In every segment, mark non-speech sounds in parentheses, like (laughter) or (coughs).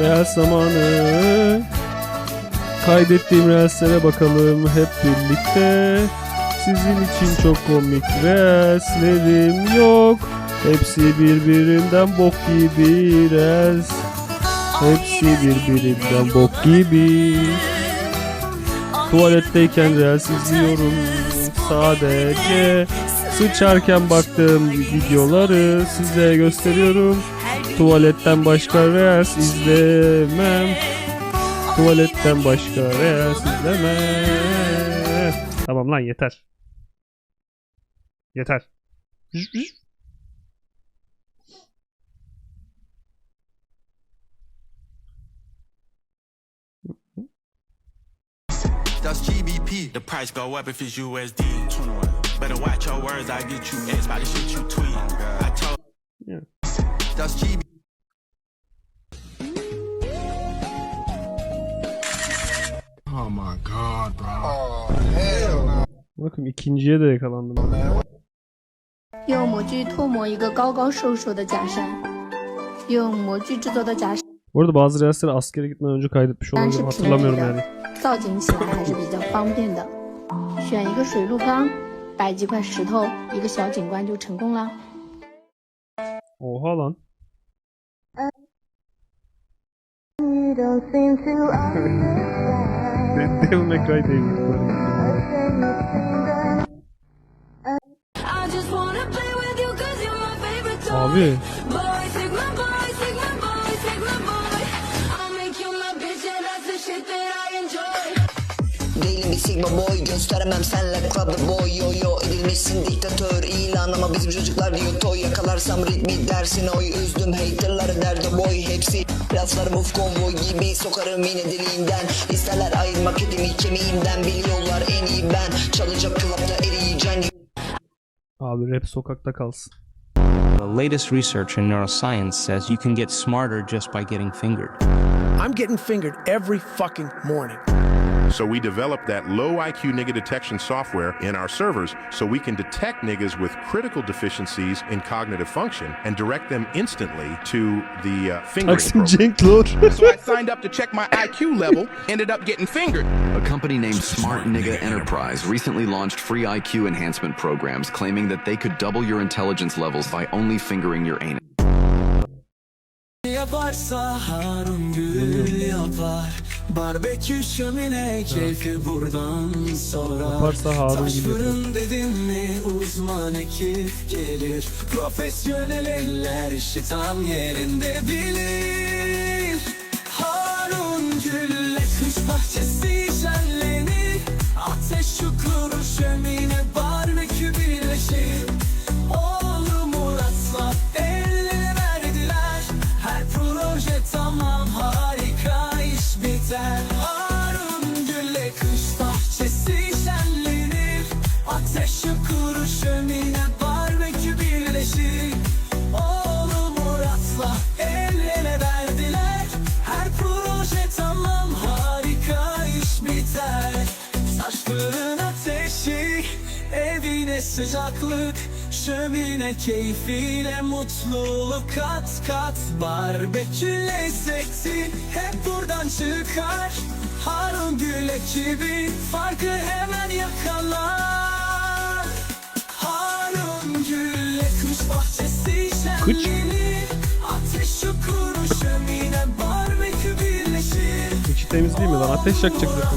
Reels zamanı. Kaydettiğim Reels'lere bakalım hep birlikte. Sizin için çok komik Reels'lerim yok. Hepsi birbirinden bok gibi Reels. Hepsi birbirinden bok gibi. Tuvaletteyken Reels izliyorum sadece. Sıçarken baktığım videoları size gösteriyorum. Tuvaletten başka Reels izlemem. Tuvaletten başka Reels izlemem. Tamam lan yeter. Yeter. That's GBP. The price go up if it's USD. 21. Better watch your words, I get you X by the shit you tweet. I told Yeah. That's GB. Bakın ikinciye de yakalandım. 用模具脱模一个高高瘦瘦的假山，用模具制作的假山 Bu arada bazı reelsleri askere gitmeden önce kaydetmiş olabilirim. Hatırlamıyorum yani. 造景起来还是比较方便的。选一个水陆缸，摆几块石头，一个小景观就成功了。 Oha lan. Devil May Cry diye bir my favorite toy. Abi Değilim bir sigma boy. Gösteremem senle club boy. Yo yo Edilmişsin diktatör ilan. Ama bizim çocuklar diyor toy Yakalarsam ritmi dersin. Oy Üzdüm haterları derdi boy. Hepsi laflarım uf konvoy gibi. Sokarım yine diliğinden İsterler ayırmak etimi kemiğimden. Biliyorlar en iyi ben. Çalacak klapta eriyeceksin abi rap sokakta kalsın. The latest research in neuroscience says you can get smarter just by getting fingered. I'm getting fingered every fucking morning. So we developed that low IQ nigga detection software in our servers so we can detect niggas with critical deficiencies in cognitive function and direct them instantly to the uh, fingering Taksim program. Cenk So I signed up to check my IQ level, ended up getting fingered. A company named Smart Nigga Enterprise recently launched free IQ enhancement programs claiming that they could double your intelligence levels by only fingering your anus. Barbekü şömine keyfi buradan Yaparsa Harun Taş fırın dedim mi uzman ekip gelir. Profesyonel eller işi tam yerinde bilir. Harun Gül'le kış bahçesi şenlenir. Ateş çukuru şömine barbekü birleşir sıcaklık Şömine keyfiyle mutluluk kat kat. Barbekü lezzeti hep buradan çıkar. Harun Gül ekibi farkı hemen yakalar. Harun Gül'le kuş bahçesi şenlenir Ateş çukuru şömine barbekü birleşir. İçi temiz değil mi lan? Ateş yakacak zaten.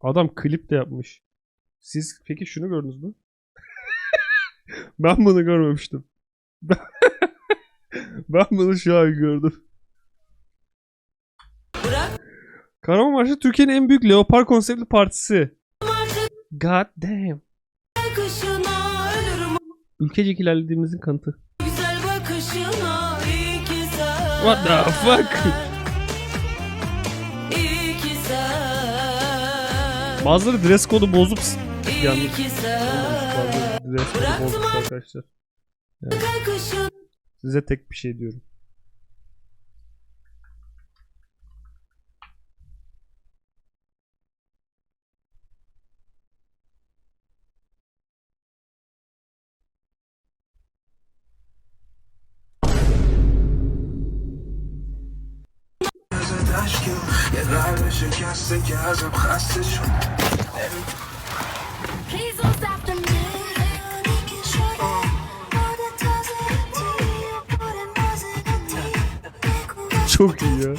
Adam klip de yapmış. Siz peki şunu gördünüz mü? (laughs) ben bunu görmemiştim. Ben, (laughs) ben bunu şu an gördüm. Kahramanmaraş'ta Türkiye'nin en büyük leopar konseptli partisi. God damn. Ülkecek ilerlediğimizin kanıtı. What the fuck? Bazıları dress kodu bozup kodu bozmuş arkadaşlar. Bakışına Size tek bir şey diyorum. Please don't stop the Çok iyi ya.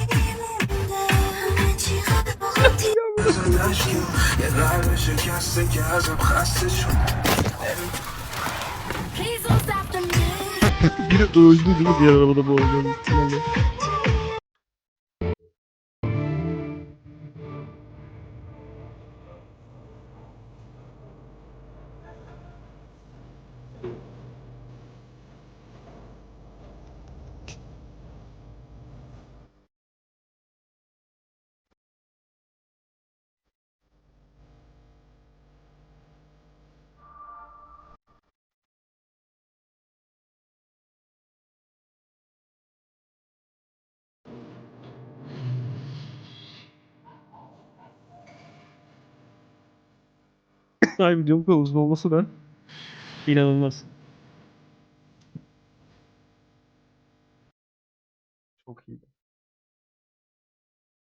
Biri öldü değil mi diğer arabada bu oynuyor. Ay videonun bu uzun olması da inanılmaz. Çok iyiydi.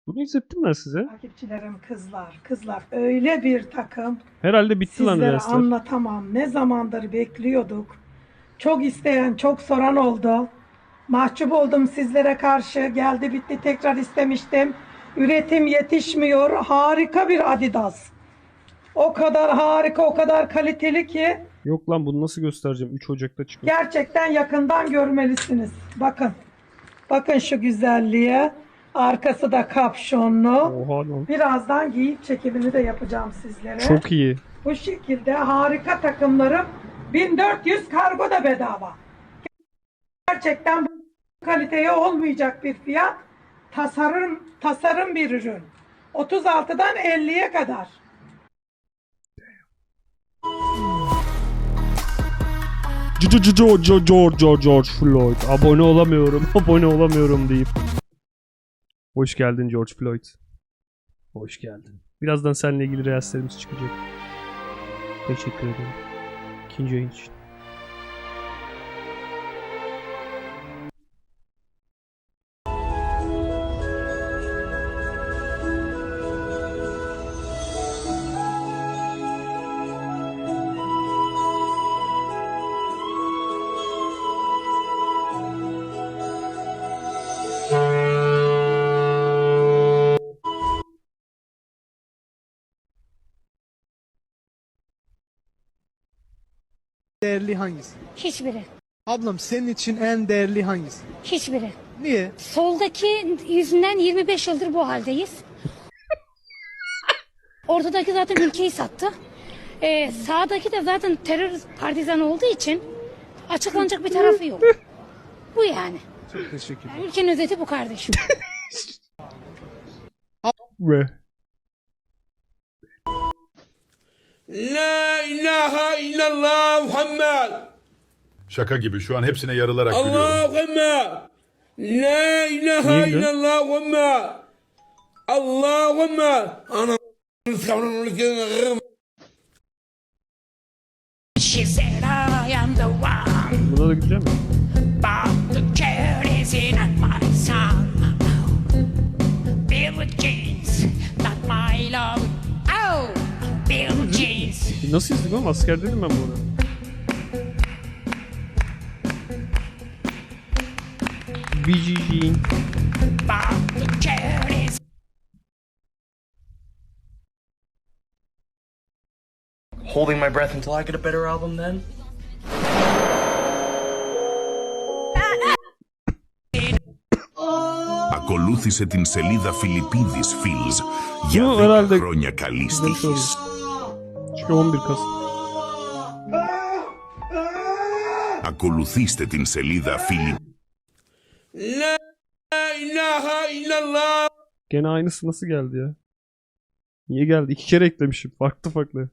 Bunu izlettim ben size. Takipçilerim kızlar, kızlar öyle bir takım. Herhalde bitti lan Sizlere dersler. anlatamam. Ne zamandır bekliyorduk. Çok isteyen, çok soran oldu. Mahcup oldum sizlere karşı. Geldi bitti tekrar istemiştim. Üretim yetişmiyor. Harika bir Adidas. O kadar harika, o kadar kaliteli ki Yok lan bunu nasıl göstereceğim? 3 Ocak'ta çıkıyor. gerçekten yakından görmelisiniz. Bakın. Bakın şu güzelliğe. Arkası da kapşonlu. Oha lan. Birazdan giyip çekimini de yapacağım sizlere. Çok iyi. Bu şekilde harika takımlarım 1400 kargo da bedava. Gerçekten bu kaliteye olmayacak bir fiyat. Tasarım tasarım bir ürün. 36'dan 50'ye kadar. George George George George Floyd. Abone olamıyorum. (laughs) Abone olamıyorum deyip. Hoş geldin George Floyd. Hoş geldin. Birazdan seninle ilgili reelslerimiz çıkacak. Teşekkür ederim. İkinci oyun için. Değerli hangisi? Hiçbiri. Ablam senin için en değerli hangisi? Hiçbiri. Niye? Soldaki yüzünden 25 yıldır bu haldeyiz. Ortadaki zaten ülkeyi sattı. Ee, sağdaki de zaten terör partizan olduğu için açıklanacak bir tarafı yok. Bu yani. Çok teşekkür ederim. Ülkenin özeti bu kardeşim. Ve La ilahe illallah Muhammed. Şaka gibi şu an hepsine yarılarak gülüyorum. Allahümme. La ilahe gülüyorsun? illallah Muhammed. Allahümme. Ana She said I am the one. buna da gideceğim mi? But the cat is in my son. Filled with jeans, Nasıl izledim oğlum? Askerdeydim ben bu arada. BGG. But the cat is. Holding my breath until I get a better album then? Ακολούθησε την σελίδα Φιλιππίδης Φιλς για Bu 10 herhalde χρόνια καλής izlemiş τύχης. oldum. Çünkü 11 Kasım. Ακολουθήστε την σελίδα Φιλιππίδης La ilahe illallah. Gene aynısı nasıl geldi ya? Niye geldi? İki kere eklemişim. Farklı farklı.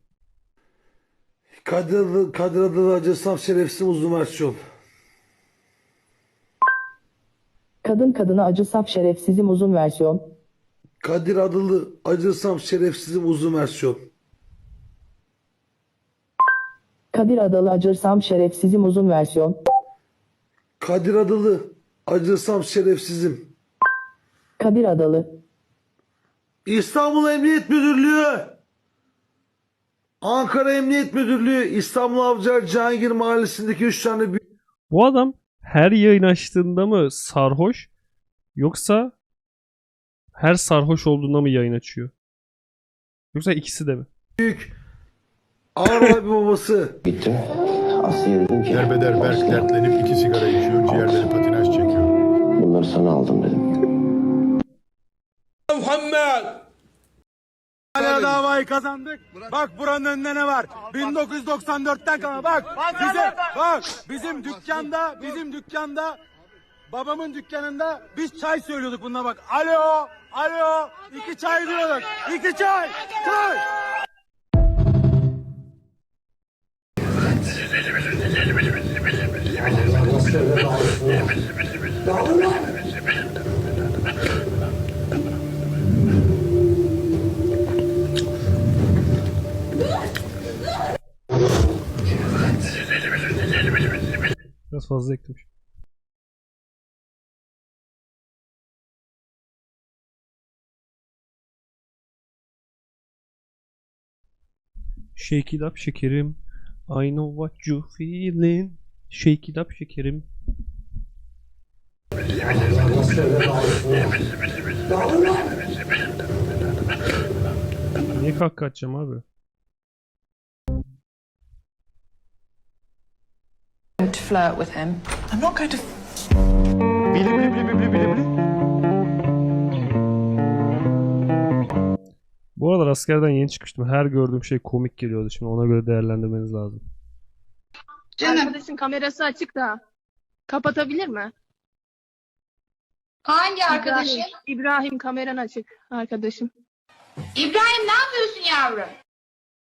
Kadir, adı- Kadir adını acırsam şerefsiz uzun versiyon. Kadın kadına acı sap şerefsizim uzun versiyon. Kadir adını acırsam şerefsizim uzun versiyon. Kadir adalı acırsam şerefsizim uzun versiyon. Kadir adını acırsam şerefsizim. Kadir adalı İstanbul Emniyet Müdürlüğü, Ankara Emniyet Müdürlüğü, İstanbul Avcılar Cihangir Mahallesi'ndeki 3 tane büyük Bu adam her yayın açtığında mı sarhoş yoksa her sarhoş olduğunda mı yayın açıyor? Yoksa ikisi de mi? Ağır abi babası. Gittim. Aslı'ya dedim ki... Derbeder berk dertlenip iki sigara içiyor. Ciğerleri patinaj çekiyor. Bunları sana aldım dedim. Muhammed. Hala davayı kazandık. Bak buranın önünde ne var? 1994'ten kalan bak. Bize bak bizim dükkanda bizim dükkanda babamın dükkanında biz çay söylüyorduk bununla bak. Alo alo iki çay diyorduk. İki çay çay. Biraz fazla eklemiş. Shake it up şekerim. I know what you feeling. Shake it up şekerim. Niye kalk kaçacağım abi? to flirt with him. I'm not going to. Bili bili bili bili bili bili. Bu aralar askerden yeni çıkmıştım. Her gördüğüm şey komik geliyordu. Şimdi ona göre değerlendirmeniz lazım. Arkadaşın kamerası açık da. Kapatabilir mi? Hangi arkadaşın? İbrahim, İbrahim kameran açık arkadaşım. İbrahim ne yapıyorsun yavrum?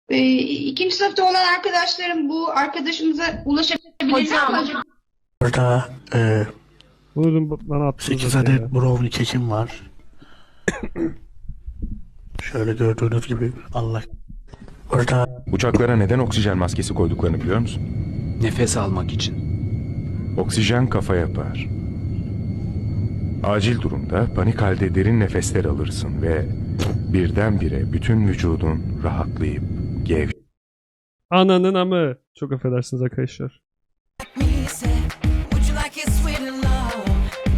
Ee, ikinci sınıfta olan arkadaşlarım bu arkadaşımıza ulaşabilirler mi acaba? Burada e, Buyurun bana attınız. 8 ya. adet brownie kekim var. Şöyle gördüğünüz gibi Allah. Burada Uçaklara neden oksijen maskesi koyduklarını biliyor musun? Nefes almak için. Oksijen kafa yapar. Acil durumda panik halde derin nefesler alırsın ve birdenbire bütün vücudun rahatlayıp gev. Ananın amı. Çok affedersiniz arkadaşlar.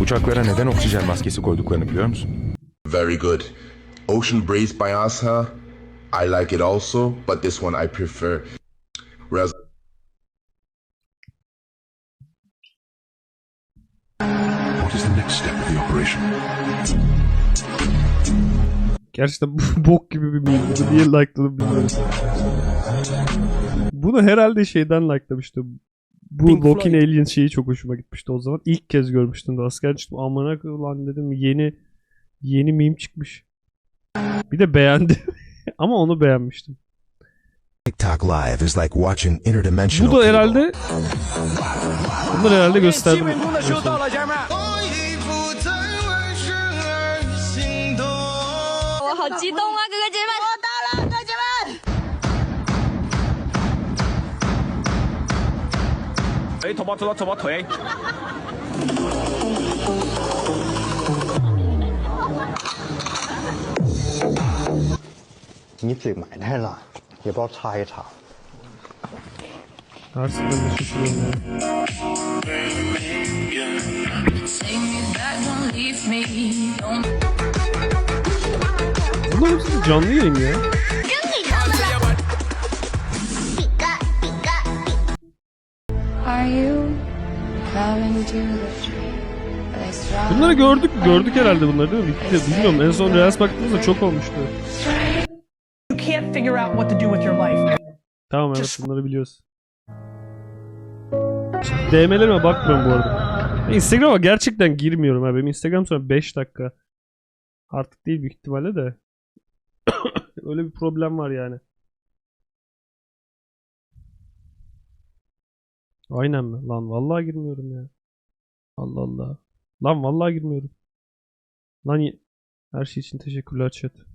Uçaklara neden oksijen maskesi koyduklarını biliyor musun? Very good. Ocean Braised by Asa, I like it also, but this one I prefer. Whereas What is the next step of the operation? Gerçekten bu (laughs) bok gibi bir meme. Bunu niye likeladım bilmiyorum. Bunu herhalde şeyden likelamıştım. Bu Pink Loki'nin Floyd. Alien şeyi çok hoşuma gitmişti o zaman. İlk kez görmüştüm de asker çıktım. Amına koyayım lan dedim yeni yeni meme çıkmış. Bir de beğendim. (laughs) Ama onu beğenmiştim. TikTok Live is like watching interdimensional Bu da herhalde Bunları herhalde gösterdim. 你嘴埋汰了，也不知道擦一擦。 Her seferinde şaşırıyorum ya. Take me back, don't leave me. Don't Bunlar hepsi canlı yayın ya. Are you coming to the tree? They strong- Bunları gördük gördük herhalde bunları değil mi? Bitti. Bilmiyorum en son Reels baktığımızda çok olmuştu. Figure out what to do with your life. Tamam evet bunları biliyoruz. DM'lerime bakmıyorum bu arada. Instagram'a gerçekten girmiyorum abi. Benim Instagram sonra 5 dakika. Artık değil büyük ihtimalle de. (coughs) Öyle bir problem var yani. Aynen mi? Lan vallahi girmiyorum ya. Allah Allah. Lan vallahi girmiyorum. Lan her şey için teşekkürler chat.